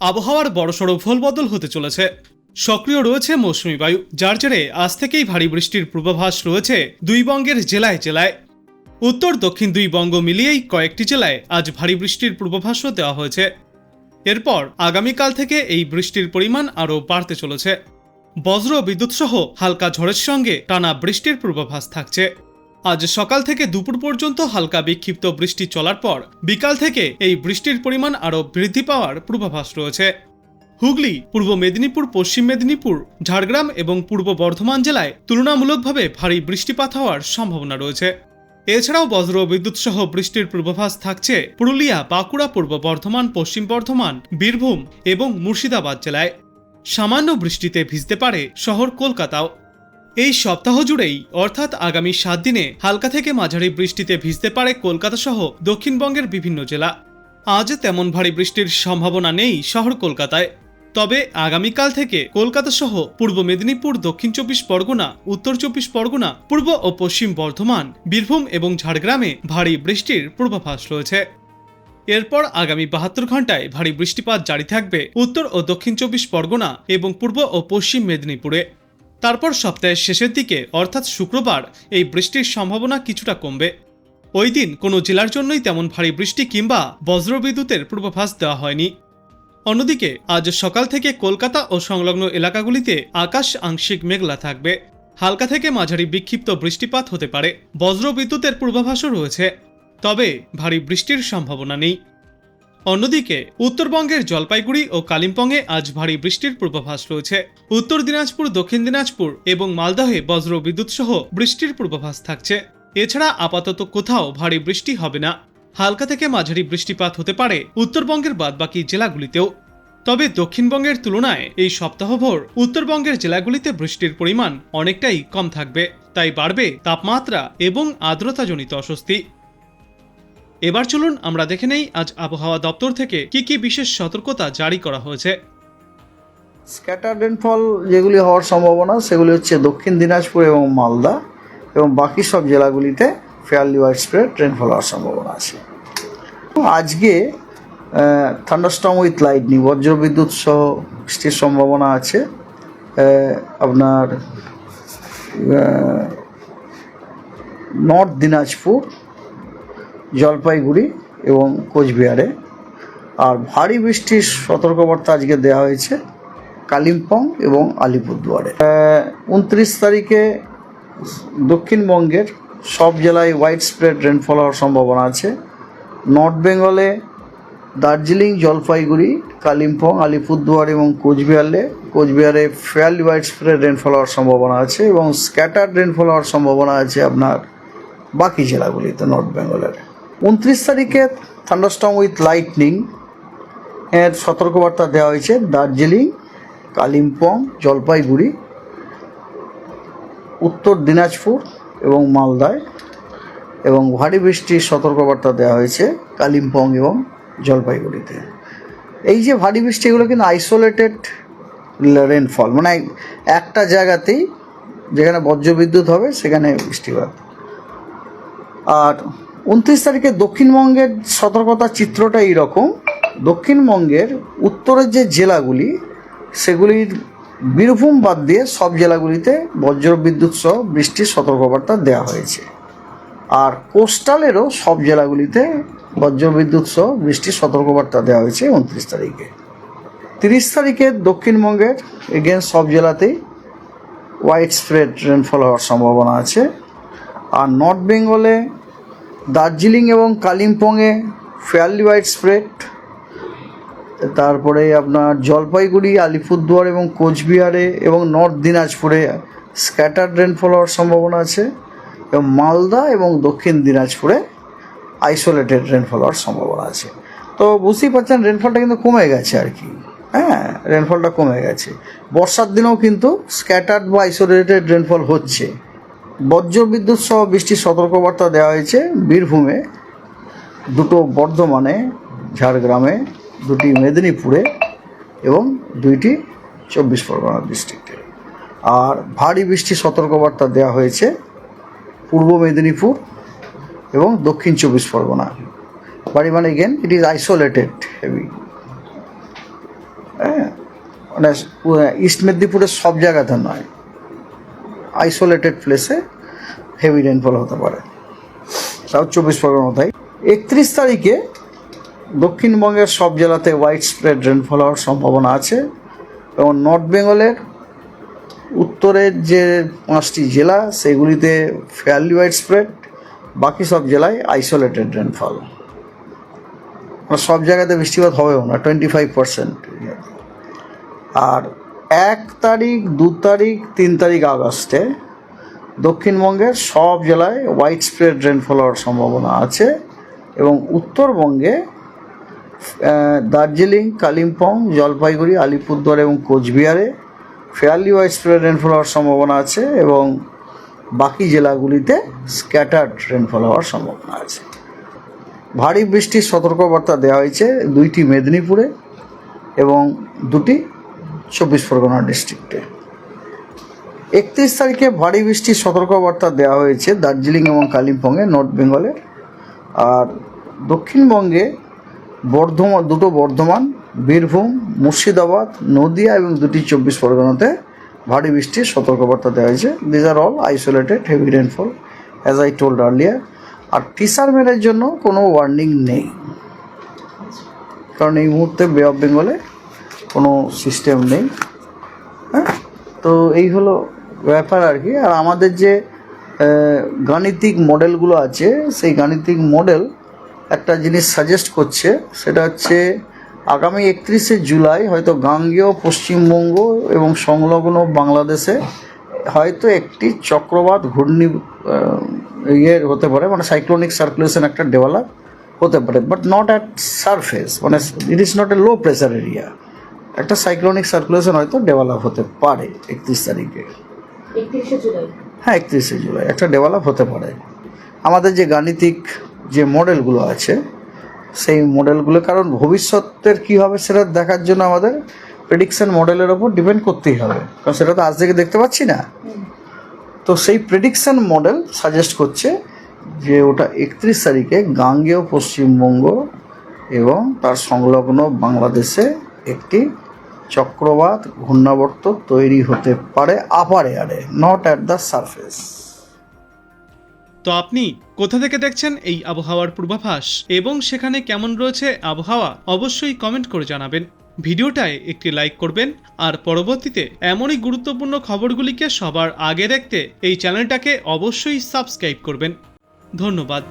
আবহাওয়ার বড়সড় ভোলবদল হতে চলেছে। সক্রিয় রয়েছে মৌসুমি বায়ু, যার জেরে আজ থেকেই ভারী বৃষ্টির পূর্বাভাস রয়েছে দুই বঙ্গের জেলায় জেলায়। উত্তর, দক্ষিণ দুই বঙ্গ মিলিয়েই কয়েকটি জেলায় আজ ভারী বৃষ্টির পূর্বাভাসও দেওয়া হয়েছে। এরপর আগামীকাল থেকে এই বৃষ্টির পরিমাণ আরও বাড়তে চলেছে। বজ্র বিদ্যুৎ সহ হালকা ঝড়ের সঙ্গে টানা বৃষ্টির পূর্বাভাস থাকছে। আজ সকাল থেকে দুপুর পর্যন্ত হালকা বিক্ষিপ্ত বৃষ্টি চলার পর বিকাল থেকে এই বৃষ্টির পরিমাণ আরও বৃদ্ধি পাওয়ার পূর্বাভাস রয়েছে। হুগলি, পূর্ব মেদিনীপুর, পশ্চিম মেদিনীপুর, ঝাড়গ্রাম এবং পূর্ব বর্ধমান জেলায় তুলনামূলকভাবে ভারী বৃষ্টিপাত হওয়ার সম্ভাবনা রয়েছে। এছাড়াও বজ্র বিদ্যুৎ সহ বৃষ্টির পূর্বাভাস থাকছে পুরুলিয়া, বাঁকুড়া, পূর্ব বর্ধমান, পশ্চিম বর্ধমান, বীরভূম এবং মুর্শিদাবাদ জেলায়। সামান্য বৃষ্টিতে ভিজতে পারে শহর কলকাতাও। এই সপ্তাহ জুড়েই, অর্থাৎ আগামী সাত দিনে, হালকা থেকে মাঝারি বৃষ্টিতে ভিজতে পারে কলকাতা সহ দক্ষিণবঙ্গের বিভিন্ন জেলা। আজ তেমন ভারী বৃষ্টির সম্ভাবনা নেই শহর কলকাতায়। তবে আগামীকাল থেকে কলকাতা সহ পূর্ব মেদিনীপুর, দক্ষিণ চব্বিশ পরগনা, উত্তর চব্বিশ পরগনা, পূর্ব ও পশ্চিম বর্ধমান, বীরভূম এবং ঝাড়গ্রামে ভারী বৃষ্টির পূর্বাভাস রয়েছে। এরপর আগামী বাহাত্তর ঘন্টায় ভারী বৃষ্টিপাত জারি থাকবে উত্তর ও দক্ষিণ চব্বিশ পরগনা এবং পূর্ব ও পশ্চিম মেদিনীপুরে। তারপর সপ্তাহের শেষের দিকে, অর্থাৎ শুক্রবার, এই বৃষ্টির সম্ভাবনা কিছুটা কমবে। ওই দিন কোনো জেলার জন্যই তেমন ভারী বৃষ্টি কিংবা বজ্রবিদ্যুতের পূর্বাভাস দেওয়া হয়নি। অন্যদিকে, আজ সকাল থেকে কলকাতা ও সংলগ্ন এলাকাগুলিতে আকাশ আংশিক মেঘলা থাকবে। হালকা থেকে মাঝারি বিক্ষিপ্ত বৃষ্টিপাত হতে পারে। বজ্রবিদ্যুতের পূর্বাভাসও রয়েছে। তবে ভারী বৃষ্টির সম্ভাবনা নেই। অন্যদিকে, উত্তরবঙ্গের জলপাইগুড়ি ও কালিম্পংয়ে আজ ভারী বৃষ্টির পূর্বাভাস রয়েছে। উত্তর দিনাজপুর, দক্ষিণ দিনাজপুর এবং মালদহে বজ্র বিদ্যুৎ সহ বৃষ্টির পূর্বাভাস থাকছে। এছাড়া আপাতত কোথাও ভারী বৃষ্টি হবে না। হালকা থেকে মাঝারি বৃষ্টিপাত হতে পারে উত্তরবঙ্গের বাদবাকি জেলাগুলিতেও। তবে দক্ষিণবঙ্গের তুলনায় এই সপ্তাহভর উত্তরবঙ্গের জেলাগুলিতে বৃষ্টির পরিমাণ অনেকটাই কম থাকবে। তাই বাড়বে তাপমাত্রা এবং আর্দ্রতাজনিত অস্বস্তি। এবার চলুন আমরা দেখে নেই আজ আবহাওয়া দপ্তর থেকে কি কি বিশেষ সতর্কতা জারি করা হয়েছে। স্ক্যাটার রেনফল যেগুলি হওয়ার সম্ভাবনা, সেগুলি হচ্ছে দক্ষিণ দিনাজপুর এবং মালদা এবং বাকি সব জেলাগুলিতে ফেয়ারলি ওয়াইড স্প্রেড রেনফল হওয়ার সম্ভাবনা আছে। আজকে থান্ডারস্টম উইথ লাইটনিং বজ্রবিদ্যুৎ সহ বৃষ্টির সম্ভাবনা আছে। আপনার নর্থ দিনাজপুর জলপাইগুড়ি এবং কোচবিহারে। আর ভারী বৃষ্টির সতর্কবার্তা আজকে দেওয়া হয়েছে কালিম্পং এবং আলিপুরদুয়ারে। উনত্রিশ তারিখে দক্ষিণবঙ্গের সব জেলায় হোয়াইট স্প্রেড রেনফল হওয়ার সম্ভাবনা আছে। নর্থ বেঙ্গলে দার্জিলিং, জলপাইগুড়ি, কালিম্পং, আলিপুরদুয়ার এবং কোচবিহারে কোচবিহারে ফেয়ারলি হোয়াইট স্প্রেড রেনফল হওয়ার সম্ভাবনা আছে এবং স্ক্যাটার্ড রেনফল হওয়ার সম্ভাবনা আছে আপনার বাকি জেলাগুলিতে নর্থ বেঙ্গলের উনত্রিশ তারিখে থান্ডারস্টম উইথ লাইটনিং এর সতর্কবার্তা দেওয়া হয়েছে দার্জিলিং, কালিম্পং, জলপাইগুড়ি, উত্তর দিনাজপুর এবং মালদায় এবং ভারী বৃষ্টির সতর্কবার্তা দেওয়া হয়েছে কালিম্পং এবং জলপাইগুড়িতে। এই যে ভারী বৃষ্টি, এগুলো কিন্তু আইসোলেটেড রেনফল মানে একটা জায়গাতেই যেখানে বজ্রবিদ্যুৎ হবে সেখানে বৃষ্টিপাত। আর উনত্রিশ তারিখে দক্ষিণবঙ্গের সতর্কতার চিত্রটা এইরকম। দক্ষিণবঙ্গের উত্তরের যে জেলাগুলি, সেগুলির বীরভূম বাদ দিয়ে সব জেলাগুলিতে বজ্রবিদ্যুৎ সহ বৃষ্টির সতর্কবার্তা দেওয়া হয়েছে। আর কোস্টালেরও সব জেলাগুলিতে বজ্রবিদ্যুৎ সহ বৃষ্টির সতর্কবার্তা দেওয়া হয়েছে উনত্রিশ তারিখে। তিরিশ তারিখে দক্ষিণবঙ্গের এগেন সব জেলাতেই হোয়াইট স্প্রেড রেনফল হওয়ার সম্ভাবনা আছে। আর নর্থ বেঙ্গলে দার্জিলিং এবং কালিম্পংয়ে ফেয়ারলি হোয়াইট স্প্রেড তারপরে আপনার জলপাইগুড়ি, আলিপুরদুয়ার এবং কোচবিহারে এবং নর্থ দিনাজপুরে স্ক্যাটার রেনফল হওয়ার সম্ভাবনা আছে এবং মালদা এবং দক্ষিণ দিনাজপুরে আইসোলেটেড রেনফল হওয়ার সম্ভাবনা আছে। তো বুঝতেই পারছেন রেনফলটা কিন্তু কমে গেছে আর কি। হ্যাঁ রেনফলটা কমে গেছে। বর্ষার দিনেও কিন্তু স্ক্যাটার্ড বা আইসোলেটেড রেনফল হচ্ছে। বজ্রবিদ্যুৎ সহ বৃষ্টির সতর্কবার্তা দেওয়া হয়েছে বীরভূমে। দুটো বর্ধমানে, ঝাড়গ্রামে, দুটি মেদিনীপুরে এবং দুইটি চব্বিশ পরগনা ডিস্ট্রিক্টে। আর ভারী বৃষ্টির সতর্কবার্তা দেওয়া হয়েছে পূর্ব মেদিনীপুর এবং দক্ষিণ চব্বিশ পরগনা। বাড়ি মানে again it is isolated heavy হ্যাঁ? মানে ইস্ট মেদিনীপুরের সব জায়গাতে নয়। আইসোলেটেড প্লেসে হেভি রেনফল হতে পারে। সাউথ চব্বিশ পরগনা তাই একত্রিশ তারিখে দক্ষিণবঙ্গের সব জেলাতে হোয়াইট স্প্রেড রেনফল হওয়ার সম্ভাবনা আছে এবং নর্থ বেঙ্গলের উত্তরের যে পাঁচটি জেলা, সেগুলিতে ফেয়ারলি হোয়াইট স্প্রেড বাকি সব জেলায় আইসোলেটেড রেনফল মানে সব জায়গাতে বৃষ্টিপাত হবেও না টোয়েন্টি ফাইভ পার্সেন্ট আর এক তারিখ, দু তারিখ, তিন তারিখ আগস্টে দক্ষিণবঙ্গের সব জেলায় হোয়াইট স্প্রেড রেনফল হওয়ার সম্ভাবনা আছে এবং উত্তরবঙ্গে দার্জিলিং, কালিম্পং, জলপাইগুড়ি, আলিপুরদুয়ার এবং কোচবিহারে ফেয়ারলি হোয়াইট স্প্রেড রেনফল হওয়ার সম্ভাবনা আছে এবং বাকি জেলাগুলিতে স্ক্যাটার্ড রেনফল হওয়ার সম্ভাবনা আছে। ভারী বৃষ্টির সতর্কবার্তা দেওয়া হয়েছে দুইটি মেদিনীপুরে এবং দুটি চব্বিশ পরগনা ডিস্ট্রিক্টে। একত্রিশ তারিখে ভারী বৃষ্টির সতর্কবার্তা দেওয়া হয়েছে দার্জিলিং এবং কালিম্পংয়ে, নর্থ বেঙ্গলে। আর দক্ষিণবঙ্গে বর্ধমান, দুটো বর্ধমান, বীরভূম, মুর্শিদাবাদ, নদিয়া এবং দুটি চব্বিশ পরগনাতে ভারী বৃষ্টির সতর্কবার্তা দেওয়া হয়েছে। These are all isolated heavy rainfall as I told earlier আর টিসারমেরের জন্য কোনো ওয়ার্নিং নেই। কারণ এই মুহূর্তে বে অফ বেঙ্গলে কোনো সিস্টেম নেই হ্যাঁ? তো এই হলো ব্যাপার আর কি। আর আমাদের যে গাণিতিক মডেলগুলো আছে, সেই গাণিতিক মডেল একটা জিনিস সাজেস্ট করছে, সেটা হচ্ছে আগামী একত্রিশে জুলাই হয়তো গাঙ্গেয়, পশ্চিমবঙ্গ এবং সংলগ্ন বাংলাদেশে হয়তো একটি চক্রবাত ঘূর্ণি ইয়ের হতে পারে মানে সাইক্লোনিক সার্কুলেশন একটা ডেভেলপ হতে পারে বাট নট অ্যাট সারফেস মানে it is not a low pressure area একটা সাইক্লোনিক সার্কুলেশন হয়তো ডেভেলপ হতে পারে একত্রিশ তারিখে। হ্যাঁ একত্রিশে জুলাই একটা ডেভেলপ হতে পারে। আমাদের যে গাণিতিক যে মডেলগুলো আছে সেই মডেলগুলো কারণ ভবিষ্যতের কী হবে সেটা দেখার জন্য আমাদের প্রেডিকশন মডেলের ওপর ডিপেন্ড করতেই হবে। কারণ সেটা তো আজ থেকে দেখতে পাচ্ছি না। তো সেই প্রেডিকশন মডেল সাজেস্ট করছে যে ওটা একত্রিশ তারিখে গাঙ্গেয় পশ্চিমবঙ্গ এবং তার সংলগ্ন বাংলাদেশে একটি চক্রবাত ঘূর্ণাবর্ত তৈরি হতে পারে আপার এয়ারে নট অ্যাট দ্য সারফেস তো আপনি কোথা থেকে দেখছেন এই আবহাওয়ার পূর্বাভাস এবং সেখানে কেমন রয়েছে আবহাওয়া অবশ্যই কমেন্ট করে জানাবেন। ভিডিওটায় একটি লাইক করবেন আর পরবর্তীতে এমনই গুরুত্বপূর্ণ খবরগুলিকে সবার আগে দেখতে এই চ্যানেলটাকে অবশ্যই সাবস্ক্রাইব করবেন। ধন্যবাদ।